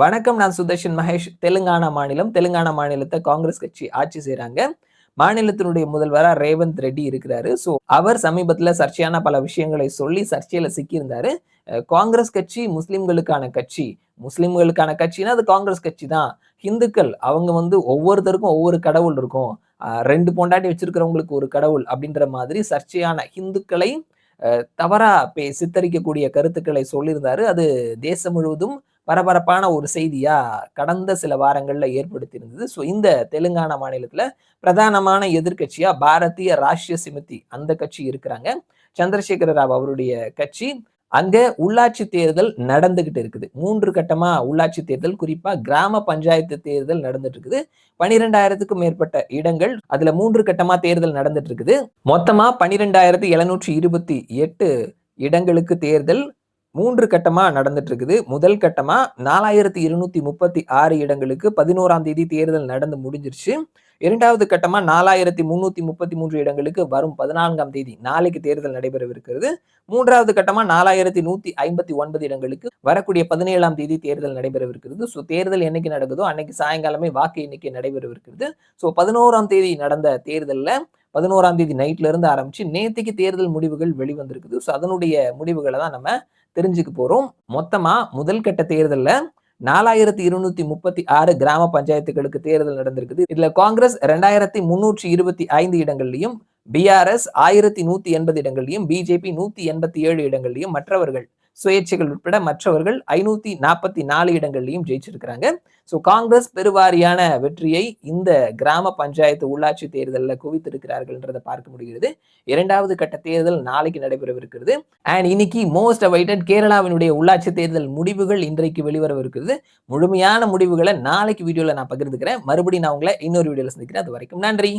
வணக்கம் நான் சுதர்ஷன் மகேஷ். தெலுங்கானா மாநிலம் தெலுங்கானா மாநிலத்தை காங்கிரஸ் கட்சி ஆட்சி செய்கிறாங்க மாநிலத்தினுடைய முதல்வராக ரேவந்த் ரெட்டி இருக்கிறாரு. ஸோ அவர் சமீபத்தில் சர்ச்சையான பல விஷயங்களை சொல்லி சர்ச்சையில் சிக்கியிருந்தாரு. காங்கிரஸ் கட்சி முஸ்லிம்களுக்கான கட்சி. முஸ்லிம்களுக்கான கட்சினா அது காங்கிரஸ் கட்சி தான். ஹிந்துக்கள் அவங்க வந்து ஒவ்வொருத்தருக்கும் ஒவ்வொரு கடவுள் இருக்கும். ரெண்டு பொண்டாட்டி வச்சிருக்கிறவங்களுக்கு ஒரு கடவுள் அப்படின்ற மாதிரி சர்ச்சையான ஹிந்துக்களை தவறா பே சித்தரிக்கக்கூடிய கருத்துக்களை சொல்லியிருந்தாரு. அது தேசம் முழுவதும் பரபரப்பான ஒரு செய்தியா கடந்த சில வாரங்கள்ல ஏற்படுத்தியிருந்தது. ஸோ இந்த தெலுங்கானா மாநிலத்துல பிரதானமான எதிர்கட்சியா பாரதிய ராஷ்டிரிய சிமித்தி அந்த கட்சி இருக்கிறாங்க. சந்திரசேகர ராவ் அவருடைய கட்சி. அங்க உள்ளாட்சி தேர்தல் நடந்துகிட்டு இருக்குது. மூன்று கட்டமா உள்ளாட்சி தேர்தல் குறிப்பா கிராம பஞ்சாயத்து தேர்தல் நடந்துட்டு இருக்குது. பனிரெண்டாயிரத்துக்கும் மேற்பட்ட இடங்கள் அதுல மூன்று கட்டமா தேர்தல் நடந்துட்டு இருக்குது. மொத்தமா பனிரெண்டாயிரத்தி எழுநூற்றி இருபத்தி எட்டு இடங்களுக்கு தேர்தல் மூன்று கட்டமா நடந்துட்டு இருக்குது முதல் கட்டமா நாலாயிரத்தி இருநூத்தி முப்பத்தி ஆறு இடங்களுக்கு பதினோராம் தேதி தேர்தல் நடந்து முடிஞ்சிருச்சு. இரண்டாவது கட்டமா நாலாயிரத்தி முன்னூத்தி முப்பத்தி மூன்று இடங்களுக்கு வரும் பதினான்காம் தேதி நாளைக்கு தேர்தல் நடைபெறவிருக்கிறது. மூன்றாவது கட்டமா நாலாயிரத்தி நூத்தி ஐம்பத்தி ஒன்பது இடங்களுக்கு வரக்கூடிய பதினேழாம் தேதி தேர்தல் நடைபெறவிருக்கிறது. ஸோ தேர்தல் என்னைக்கு நடக்குதோ அன்னைக்கு சாயங்காலமே வாக்கு எண்ணிக்கை நடைபெறவிருக்கிறது. ஸோ பதினோராம் தேதி நடந்த தேர்தலில் பதினோராம் தேதி நைட்ல இருந்து ஆரம்பிச்சு நேத்திக்கு தேர்தல் முடிவுகள் வெளிவந்திருக்குது. ஸோ அதனுடைய முடிவுகளை தான் நம்ம தெரிஞ்சுக்க போறோம். மொத்தமா முதல் கட்ட தேர்தல்ல நாலாயிரத்தி இருநூத்தி முப்பத்தி ஆறு கிராம பஞ்சாயத்துகளுக்கு தேர்தல் நடந்திருக்குது. இதுல காங்கிரஸ் ரெண்டாயிரத்தி முன்னூற்றி இருபத்தி ஐந்து இடங்கள்லையும் பிஆர்எஸ் ஆயிரத்தி நூத்தி எண்பது இடங்கள்லையும் பிஜேபி நூத்தி எண்பத்தி ஏழு இடங்கள்லையும் மற்றவர்கள் சுயேட்சைகள் உட்பட மற்றவர்கள் ஐநூத்தி நாற்பத்தி நாலு இடங்கள்லையும் ஜெயிச்சிருக்கிறாங்க. ஸோ காங்கிரஸ் பெருவாரியான வெற்றியை இந்த கிராம பஞ்சாயத்து உள்ளாட்சி தேர்தலில் குவித்திருக்கிறார்கள்ன்றதை பார்க்க முடிகிறது. இரண்டாவது கட்ட தேர்தல் நாளைக்கு நடைபெறவிருக்கிறது. அண்ட் இன்னைக்கு மோஸ்ட் அவைட்டட் கேரளாவினுடைய உள்ளாட்சி தேர்தல் முடிவுகள் இன்றைக்கு வெளிவரவிருக்கிறது. முழுமையான முடிவுகளை நாளைக்கு வீடியோவில் நான் பகிர்ந்துக்கிறேன். மறுபடியும் நான் உங்களை இன்னொரு வீடியோவில் சந்திக்கிறேன். அது வரைக்கும் நன்றி.